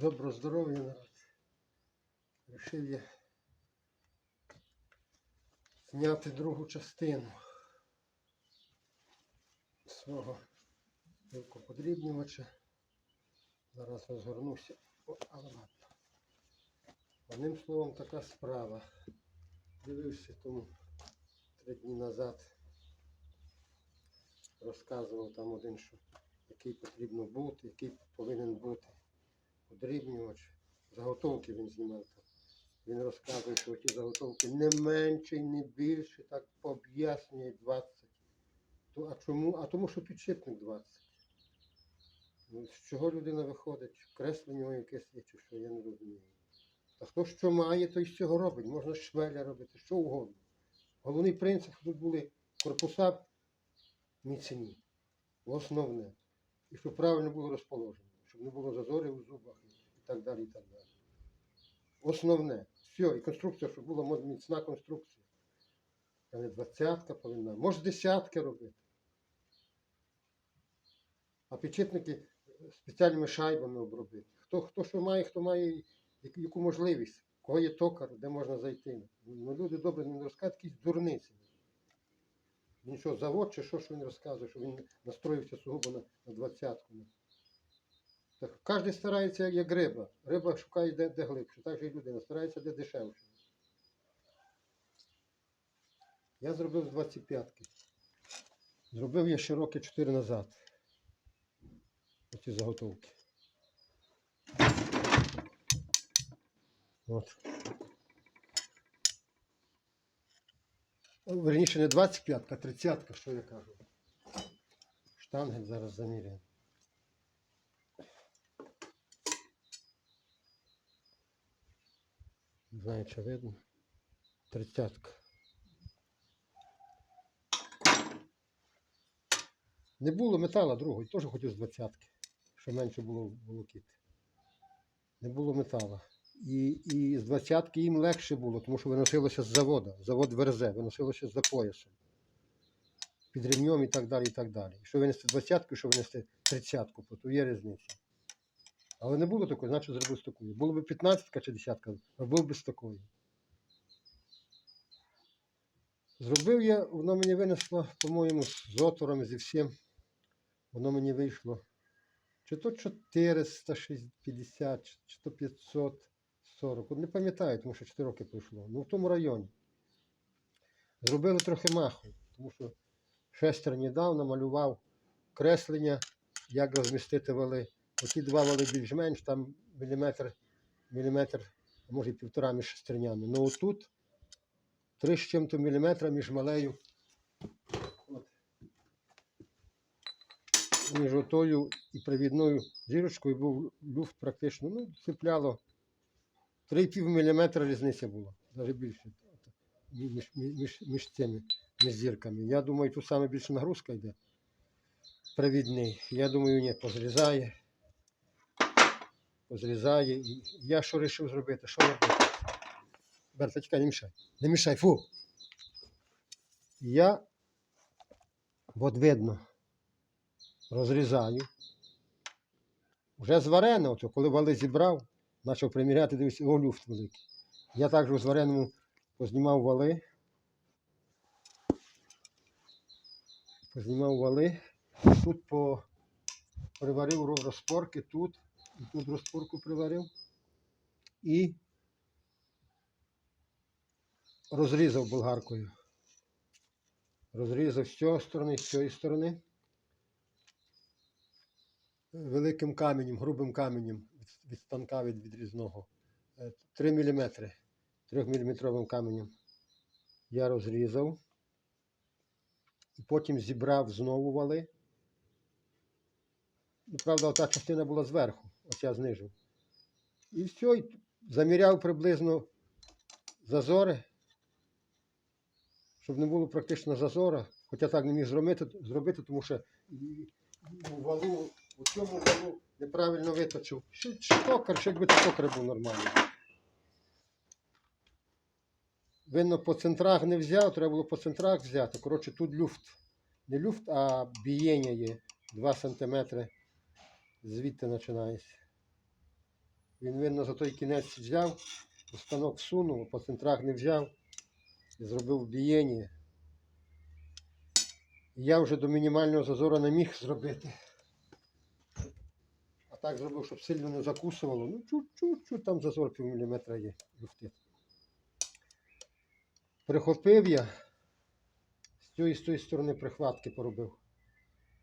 Доброго здоров'я, народ. Рішив я зняти другу частину свого пилкоподрібнювача. Зараз розгорнуся. О, але ладно. Одним словом, така справа. Дивився тому три дні назад. Розказував там один, що який потрібно бути, який повинен бути подрібнювач. Заготовки він знімав там. Він розказує, що ті заготовки не менше і не більше, так пооб'яснює 20. То, а чому? А тому, що підшипник 20. Ну, з чого людина виходить? Креслення якесь є, чи що, я не розумію. А хто що має, той з цього робить. Можна швеля робити, що угодно. Головний принцип, тут були корпуса міцні. Основне. І щоб правильно було розположено, щоб не було зазорів у зубах так далі. і так далі. Основне. Все, і конструкція, щоб була мо- міцна конструкція. А не двадцятка повинна. Може десятки робити. А підшипники спеціальними шайбами обробити. Хто, хто що має, хто має яку, можливість, кого є токар, де можна зайти. Ну, люди добре не розказують якісь дурниці. Він що, завод чи що, що він розказує, що він настроївся сугубо на, на двадцятку. Так, кожен старається як, риба. Риба шукає де, де глибше, так же і людина старається де дешевше. Я зробив з 25-ки. Зробив я ще роки 4 назад. Оці заготовки. От. Ну, Верніше не 25, а 30-ка, що я кажу. Штангель зараз заміряємо. Не знаю, чи видно. 30. Не було метала другого, теж хотів з 20, щоб менше було волокіти. Не було метала. І, і з 20 їм легше було, тому що виносилося з заводу. Завод верзе, виносилося за поясом. Під ремнем і так далі. і так далі. Що винести 20-ку, що винести 30-ку, то є різниця. Але не було такої, значить зробив з такою. Було б 15 чи 10, робив би з такої. Зробив я, воно мені винесло, по-моєму, з отворами, зі всім. Воно мені вийшло. Чи то 450, чи то 540. От не пам'ятаю, тому що 4 роки пройшло. Ну в тому районі. Зробили трохи маху, тому що шестер недавно малював креслення, як розмістити вали. Оті два вали більш-менш, там міліметр, міліметр, може півтора між шестернями. Ну отут три з чим-то міліметра між малею. Між отою і привідною зірочкою був люфт практично, ну, цепляло 3,5 мм різниця була, навіть більше. Між, між, між цими між зірками. Я думаю, тут саме більше нагрузка йде. Привідний. Я думаю, ні, позрізає. Позрізає. І я що вирішив зробити? Що робити? Берта, чекай, не мішай. Не мішай, фу. Я, от видно, розрізаю. Вже зварене, ото, коли вали зібрав, почав приміряти, дивився, о, люфт великий. Я також у звареному познімав вали. Познімав вали. Тут по приварив розпорки, тут, тут розпорку приварив. І розрізав болгаркою. Розрізав з цього сторони, з цієї сторони. Великим каменем, грубим каменем від, станка від відрізного. 3 мм. 3 мм каменем. Я розрізав. І потім зібрав знову вали. Ну, правда, та частина була зверху, оця знизу. І все, заміряв приблизно зазори, щоб не було практично зазора. Хоча так не міг зробити, зробити тому що у валу, у цьому валу неправильно виточив. Ще ще токар, ще якби це токар був нормальний. Видно, по центрах не взяв, треба було по центрах взяти. Коротше, тут люфт. Не люфт, а бієння є 2 см. Звідти починається. Він видно за той кінець взяв, у станок сунув, по центрах не взяв і зробив бієння. І Я вже до мінімального зазору не міг зробити. А так зробив, щоб сильно не закусувало. Ну, чуть-чуть, там зазор пів міліметра є люфти. Прихопив я, з цієї з тої сторони прихватки поробив.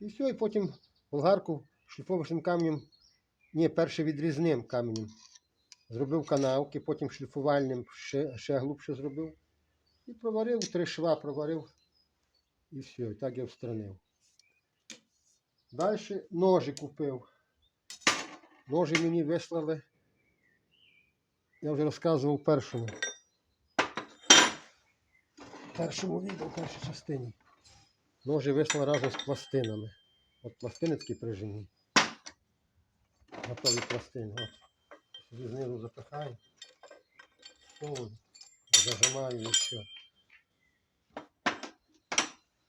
І все, і потім болгарку шліфовочним каменем, ні, перше відрізним каменем. Зробив канавки, потім шліфувальним ще, ще глибше зробив. І проварив, три шва проварив. І все, і так я встранив. Далі ножі купив. Ножі мені вислали. Я вже розказував першому. Першому відео, першій частині. Ножі вислали разом з пластинами. От пластини такі прижені. Готові пластини. От. Сюди знизу запихаю. Совую, зажимаю і все.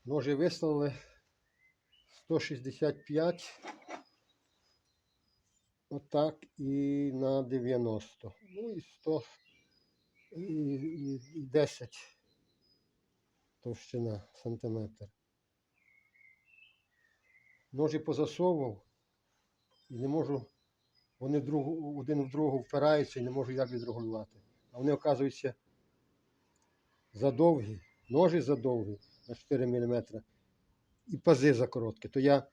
Ножі вислали 165. Отак і на 90. Ну і 100 і, і, і 10 товщина сантиметр. Ножі позасовував і не можу, вони друг, один в другого впираються і не можу як відрегулювати. А вони, оказуються, задовгі, ножі задовгі на 4 мм і пази закороткі. То я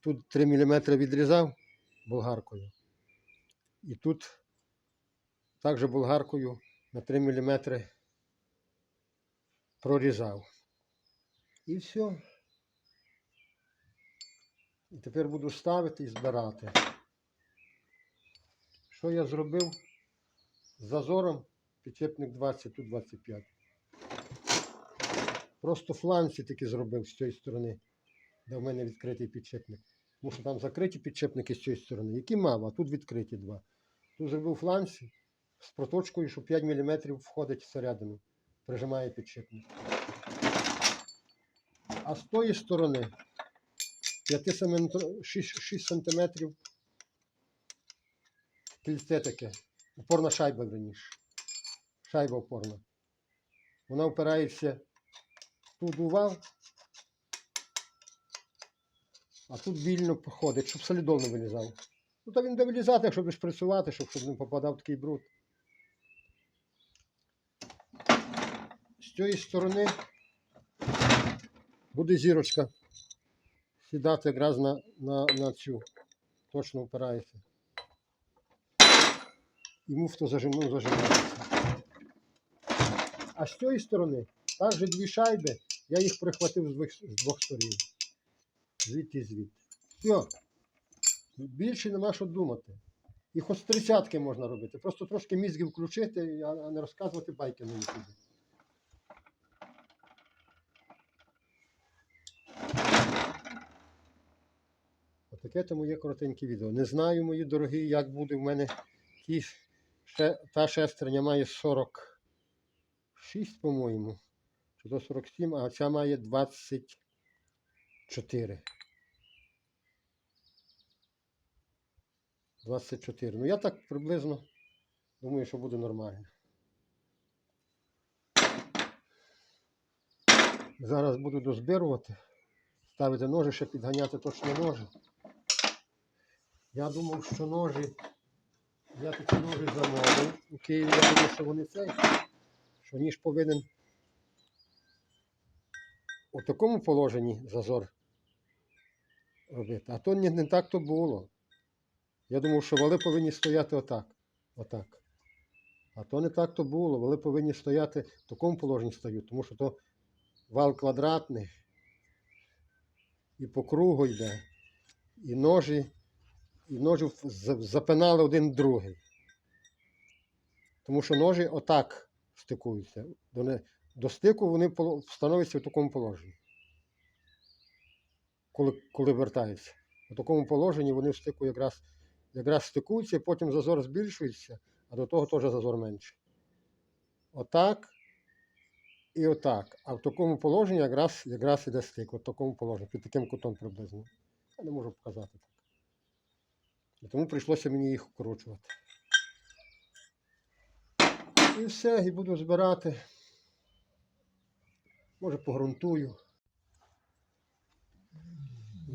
тут 3 мм відрізав болгаркою. І тут також болгаркою на 3 мм прорізав. І все. І тепер буду ставити і збирати. Що я зробив? З зазором підчепник 20, тут 25. Просто фланці таки зробив з цієї сторони, де в мене відкритий підчепник. Тому що там закриті підчепники з цієї сторони, які мав, а тут відкриті два. Тут зробив фланці з проточкою, що 5 мм входить всередину, прижимає підчепник. А з тої сторони 5 см, 6, 6 см кільце таке. Опорна шайба верніше. Шайба опорна. Вона впирається тут увал, а тут вільно походить, щоб солідол не вилізав. Ну, та він буде вилізати, щоб шприцювати, щоб, щоб не попадав такий бруд. З цієї сторони буде зірочка сідати якраз на, на, на цю. Точно впирається. І муфта зажимну зажимається. А з цієї сторони також дві шайби, я їх прихватив з двох, з двох сторін. Звідти і звідти. Все. Більше нема що думати. І хоч тридцятки можна робити. Просто трошки мізки включити, а не розказувати байки на ютубі. Отаке то моє коротеньке відео. Не знаю, мої дорогі, як буде в мене ті, ще, та шестерня має 46, по-моєму. Чи то 47, а ця має 24. 24. Ну я так приблизно думаю, що буде нормально. Зараз буду дозбирувати, ставити ножи, ще підганяти точно ножи. Я думав, що ножі, я такі ножі замовив. У Києві я думав, що вони цей, що ніж повинен у такому положенні зазор робити. А то не, не так то було. Я думав, що вали повинні стояти отак. Отак. А то не так то було. Вали повинні стояти в такому положенні стають, тому що то вал квадратний і по кругу йде, і ножі, і ножі запинали один другий. Тому що ножі отак стикуються. До, стику вони становляться в такому положенні. Коли, коли вертаються. У такому положенні вони в стику якраз, якраз стикуються, потім зазор збільшується, а до того теж зазор менше. Отак і отак. А в такому положенні якраз, якраз іде стик. От в такому положенні, під таким кутом приблизно. Я не можу показати. І тому прийшлося мені їх вкручувати. І все, і буду збирати. Може погрунтую.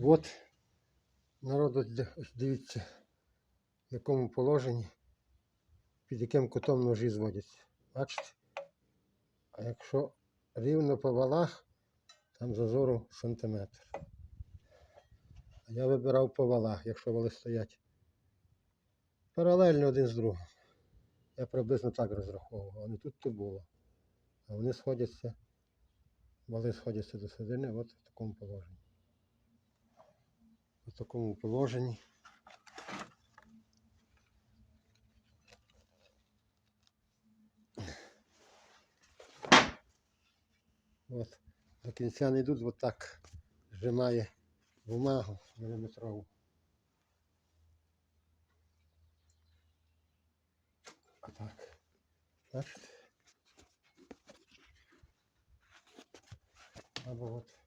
От народ, дивіться, в якому положенні, під яким кутом ножі зводяться. Бачите? А якщо рівно по валах, там зазору сантиметр. А я вибирав по валах, якщо вали стоять паралельно один з другим. Я приблизно так розраховував, а не тут то було. А вони сходяться, вали сходяться до середини, от в такому положенні. В такому положенні. От. До кінця не йдуть, от так зжимає бумагу міліметрову. Так. Бачите? Або от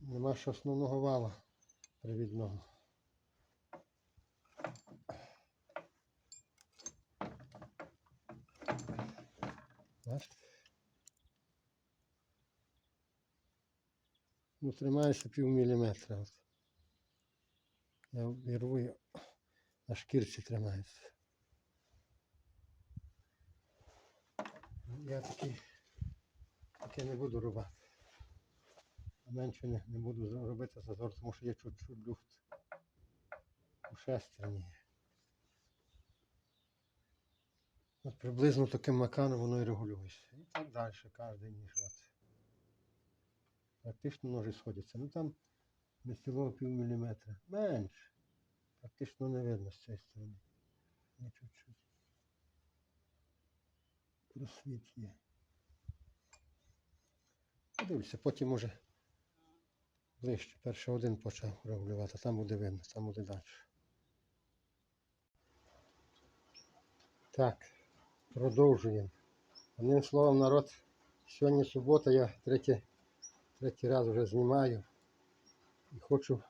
нема ще основного вала привідного. Бачите? Ну, тримається пів міліметра. Я вірву і на шкірці тримається. Я такий, таке не буду рубати. Менше не, не буду робити зазор, тому що є чуть-чуть люфт у шестерні. От приблизно таким маканом воно і регулюється. І так далі, кожен ніж. От. Практично ножі сходяться. Ну там не цілого пів міліметра. Менше. Практично не видно з цієї сторони. Не чуть-чуть. Просвіт є. Подивлюся, потім може ближче. Перший один почав регулювати, там буде видно, там буде далі. Так, продовжуємо. Одним словом, народ, сьогодні субота, я третій, третій раз вже знімаю і хочу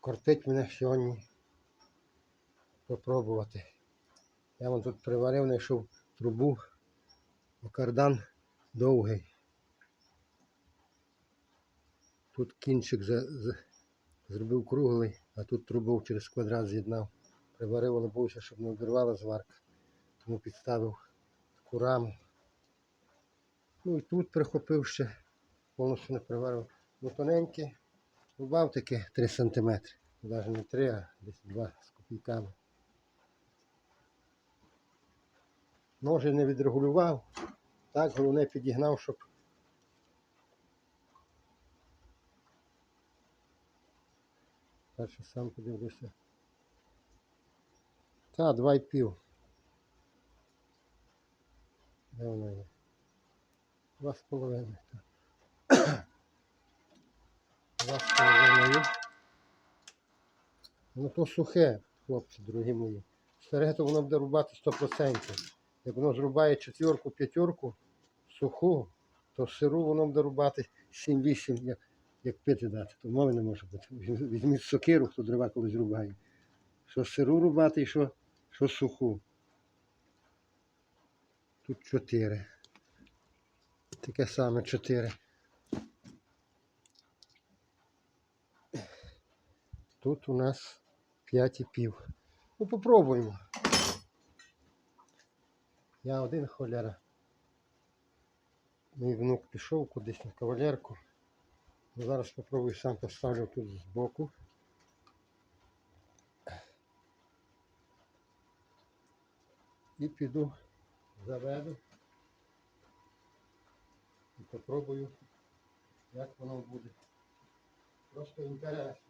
кортить мене сьогодні попробувати. Я вон тут приварив, знайшов трубу, кардан довгий. Тут кінчик за, за, зробив круглий, а тут трубу через квадрат з'єднав. Приварив, але боюся, щоб не обірвала зварка. Тому підставив таку раму. Ну і тут прихопив ще, повністю не приварив. Ну тоненьке, рубав таке 3 см. Навіть не 3, а десь 2 з копійками. Ножи не відрегулював. Так, головне підігнав, щоб перше сам подивлюся. Та, два і пів. Де вона є? Два з половиною. Два з половиною. Ну то сухе, хлопці, дорогі мої. Старе то воно буде рубати 100%. Як воно зрубає четверку, п'ятерку суху, то сиру воно буде рубати 7-8, як, як пити дати. То мови не може бути. Візьміть- сокиру, хто дрова колись рубає. Що сиру рубати і що, що суху. Тут 4. Таке саме 4. Тут у нас 5,5. Ну, попробуємо. Я один холяра. Мій внук пішов кудись на кавалерку. Ну, Зараз спробую сам поставлю тут збоку. І піду заведу. І попробую, як воно буде. Просто інтересно.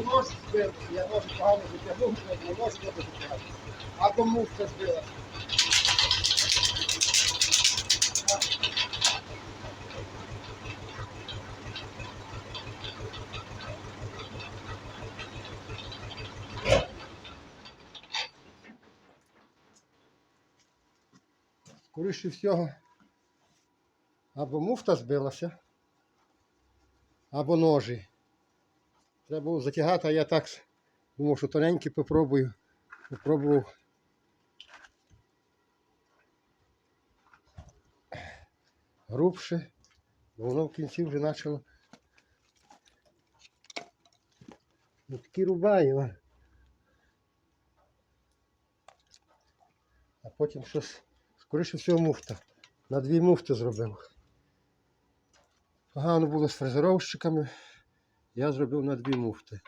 Нож збив, я нож погано затягнув, або нож не затягнув. Або муфта збила. Скоріше всього, або муфта збилася, або ножі. Треба було затягати, а я так думав, що тоненький попробую. Попробував. Грубше, воно в кінці вже почало. Ну такі рубає. А потім щось, скоріше всього, муфта. На дві муфти зробив. Погано було з фрезеровщиками. Я зробив на дві муфти.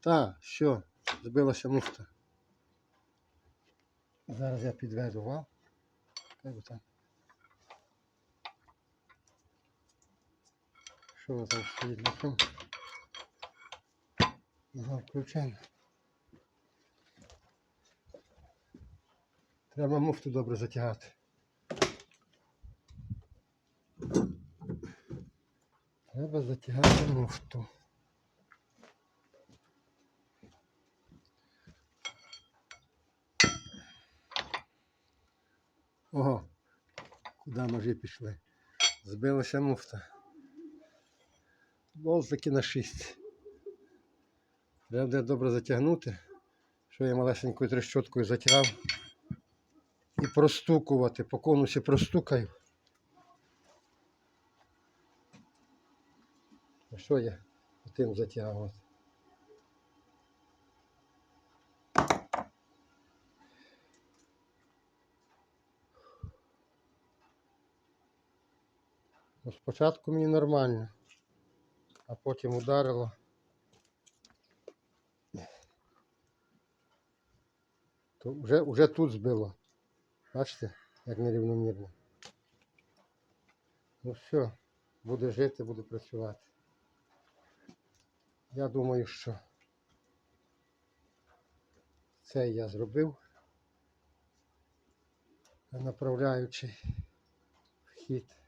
Та, що, збилася муфта. Зараз я підведу вал. Що воно там стоїть на чому? Ага, включено. Треба муфту добре затягати. Треба затягати муфту. Ого, куди ножі пішли? Збилася муфта. Болтики на 6. Треба буде добре затягнути, що я малесенькою трещоткою затягав. І простукувати, по конусі простукаю. А що я тим затягувати? Ну, спочатку мені нормально, а потім ударило. То вже, вже тут збило. Бачите, як нерівномірно. Ну все, буде жити, буде працювати. Я думаю, що це я зробив, направляючи вхід.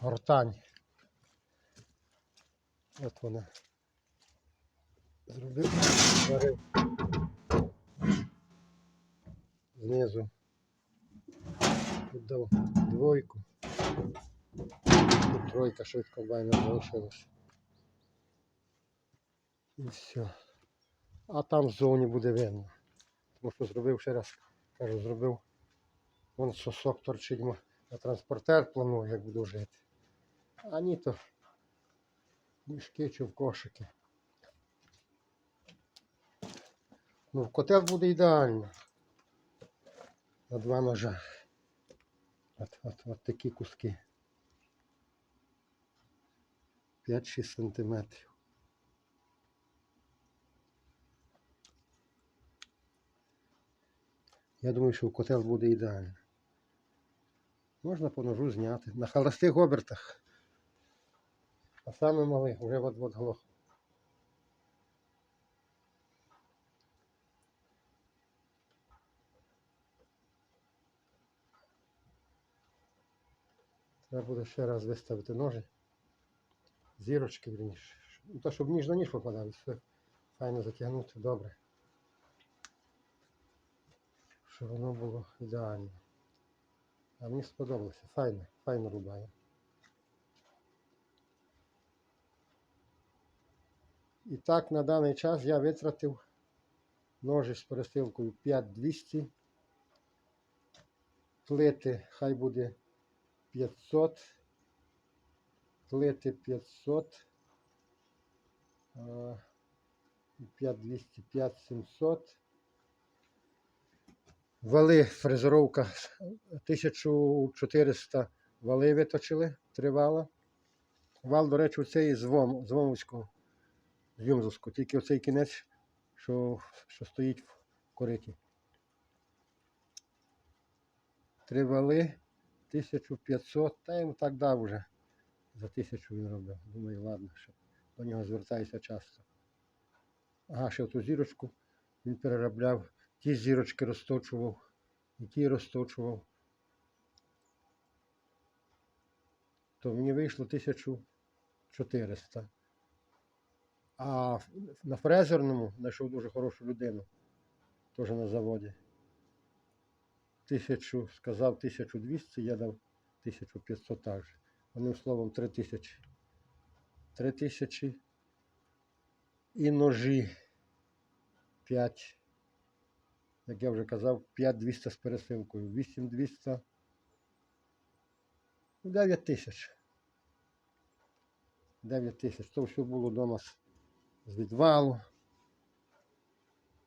Гортань. От вона. Зробив, зварив знизу. Тут дав двойку. Тут тройка швидко байно залишилась. І все. А там ззовні буде видно. Тому що зробив ще раз, кажу, зробив. Вон сосок торчить на транспортер планую, як буду жити. А ні то в мішки чи в кошики. Ну, в котел буде ідеально. На два ножа. От, от, от такі куски. 5-6 сантиметрів. Я думаю, що в котел буде ідеально. Можна по ножу зняти. На холостих обертах. А саме малий, вже от-от глох. Треба буде ще раз виставити ножі. Зірочки, вірніше. Ну, то, щоб ніж на ніж попадав, все файно затягнути, добре. Щоб воно було ідеально. А мені сподобалося. Файно, файно рубає. І так на даний час я витратив ножі з пересилкою 5200. Плити хай буде 500. Плити 500. а, 5200, 5700. Вали фрезеровка 1400 вали виточили, три вала. Вал, до речі, оцей з Вом, з тільки оцей кінець, що, що стоїть в кориті. Три вали, 1500, та йому так дав вже. За тисячу він робив. Думаю, ладно, що до нього звертаюся часто. Ага, ще ту зірочку він переробляв, ті зірочки розточував, і ті розточував. То мені вийшло 1400. А на фрезерному знайшов дуже хорошу людину, теж на заводі. Тисячу, сказав 1200, я дав 1500 також. Одним словом, 3000. 3000 і ножі 5. Як я вже казав, 5200 з пересилкою. 8200. 9 тисяч. 9 тисяч. То все було вдома з з відвалу.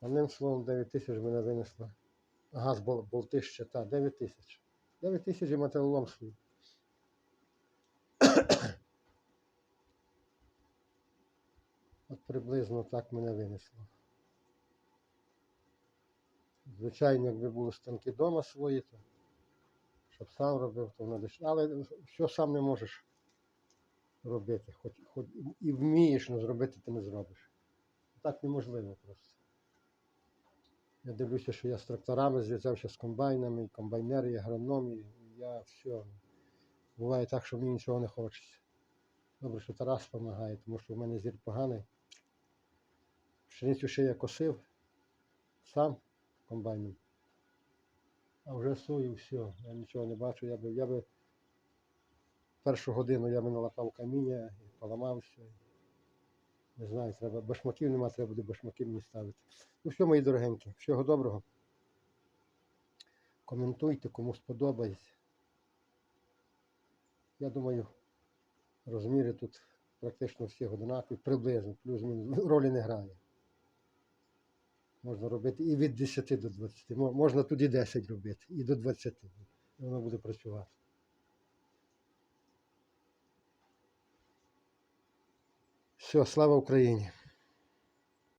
Одним словом, 9 тисяч мене винесло. Газ бол, болти ще, та, 9 тисяч. 9 тисяч і металолом свій. От приблизно так мене винесло. Звичайно, якби були станки вдома свої, то щоб сам робив, то десь. Але що сам не можеш робити, хоч, хоч і вмієш, але зробити ти не зробиш. Так неможливо просто. Я дивлюся, що я з тракторами зв'язався з комбайнами, комбайнери, і агрономи, і я все. Буває так, що мені нічого не хочеться. Добре, що Тарас допомагає, тому що в мене зір поганий. Пшеницю ще я косив сам комбайном. А вже сою все, я нічого не бачу. Я би, я би першу годину я би налатав каміння і поламався. Не знаю, треба башмаків нема, треба буде башмаки мені ставити. Ну все, мої дорогенькі, всього доброго. Коментуйте, кому сподобається. Я думаю, розміри тут практично всіх однакові, приблизно, плюс-мінус, ролі не грає. Можна робити і від 10 до 20. Можна тут і 10 робити, і до 20. І воно буде працювати. Все, слава Україні!